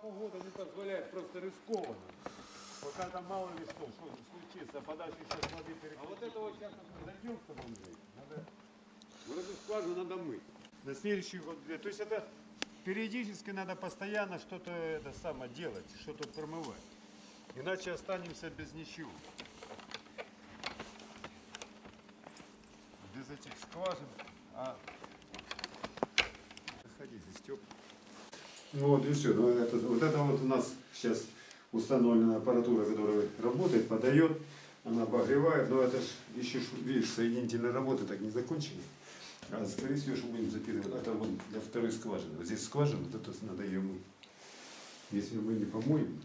погода не позволяет, просто рискованно. Пока там мало ли что, что случится, подачу сейчас воды переключить. А вот это вот сейчас зайдем с тобой, Андрей, надо, вот эту скважину надо мыть. На следующий год, э, то есть это периодически надо постоянно что-то это самое делать, что-то промывать. Иначе останемся без ничего. Без этих скважин, а Заходите, Степ. Ну вот и все. Ну, это, вот это вот у нас сейчас установлена аппаратура, которая работает, подает, она обогревает, но это ж еще, видишь, соединительные работы так не закончены. А скорее всего, что будем запитывать, это вот для второй скважины. Вот здесь скважина, вот это надо ее мыть. Если мы не помоем,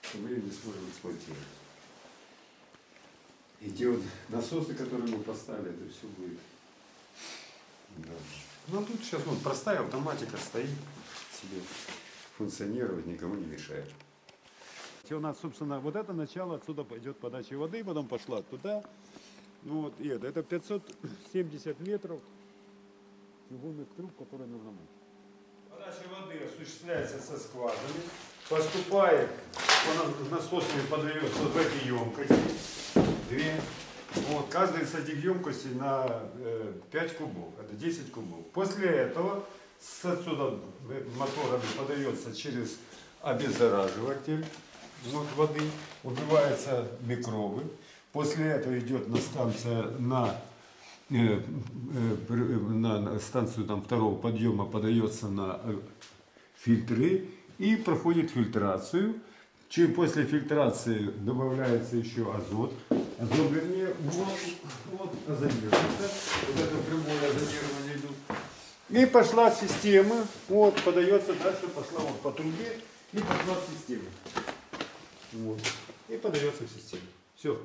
то мы ее не сможем эксплуатировать. И те вот насосы, которые мы поставили, это все будет. Да. Ну а тут сейчас вот простая автоматика стоит себе, функционировать никому не мешает. У нас, собственно, вот это начало, отсюда пойдет подача воды, потом пошла туда. Ну вот, и это, это 570 метров чугунных труб, которые нужно мыть. Подача воды осуществляется со скважины, поступает, по насосами подается вот в эти емкости, две. Вот, каждая из этих емкостей на э, 5 кубов, это 10 кубов. После этого с отсюда моторами подается через обеззараживатель вот, воды, убиваются микробы. После этого идет на станцию э, э, на, на станцию там, второго подъема подается на э, фильтры и проходит фильтрацию. Чем после фильтрации добавляется еще азот. Азот, вернее, вот, вот озонируется. Вот И пошла система, вот, подается дальше, пошла вот по трубе и пошла в систему. Вот. И подается в систему. Все.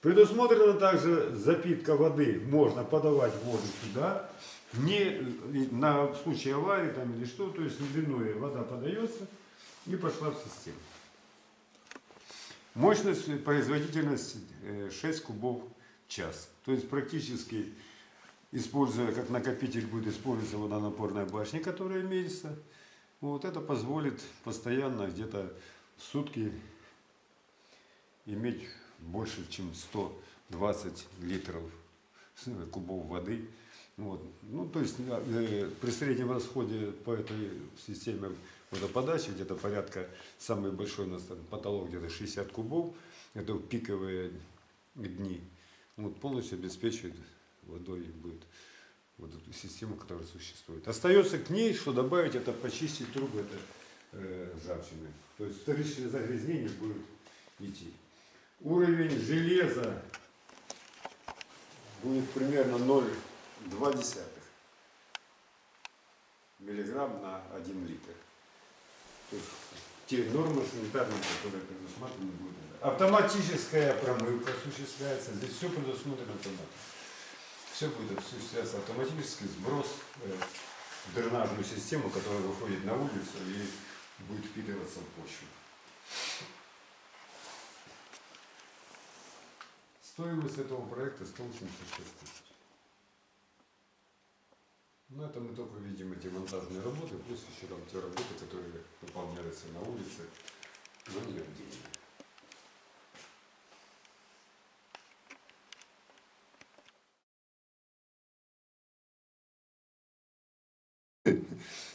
Предусмотрена также запитка воды. Можно подавать воду сюда. Не на в случае аварии там или что, то есть ледяное вода подается и пошла в систему. Мощность, э, производительность э, 6 кубов в час. То есть практически используя как накопитель будет использоваться водонапорная башня, которая имеется. Вот это позволит постоянно где-то в сутки иметь больше, чем 120 литров кубов воды. Вот. Ну, то есть э, при среднем расходе по этой системе водоподачи где-то порядка, самый большой у нас там потолок где-то 60 кубов, это пиковые дни. Вот, полностью обеспечивает водой будет вот эту систему, которая существует. Остается к ней, что добавить, это почистить трубы это, э, ржавчины. То есть вторичное загрязнение будет идти. Уровень железа будет примерно 0,2 миллиграмм на 1 литр. То есть те нормы санитарные, которые предусмотрены будут. Автоматическая промывка осуществляется. Здесь все предусмотрено автоматом. Все будет осуществляться автоматический сброс э, в дренажную систему, которая выходит на улицу и будет впитываться в почву. Стоимость этого проекта 186 тысяч. Ну, это мы только видим эти монтажные работы, плюс еще там те работы, которые выполняются на улице, но не отдельно.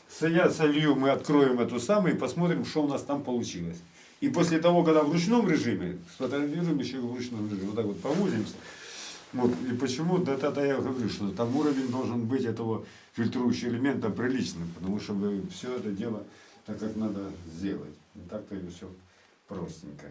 Соя солью мы откроем эту самую и посмотрим, что у нас там получилось. И после того, когда в ручном режиме, сфотографируем еще в ручном режиме, вот так вот повозимся. Вот, и почему, да это я говорю, что там уровень должен быть этого фильтрующего элемента приличным, потому что все это дело так, как надо сделать. Не так-то и все простенько.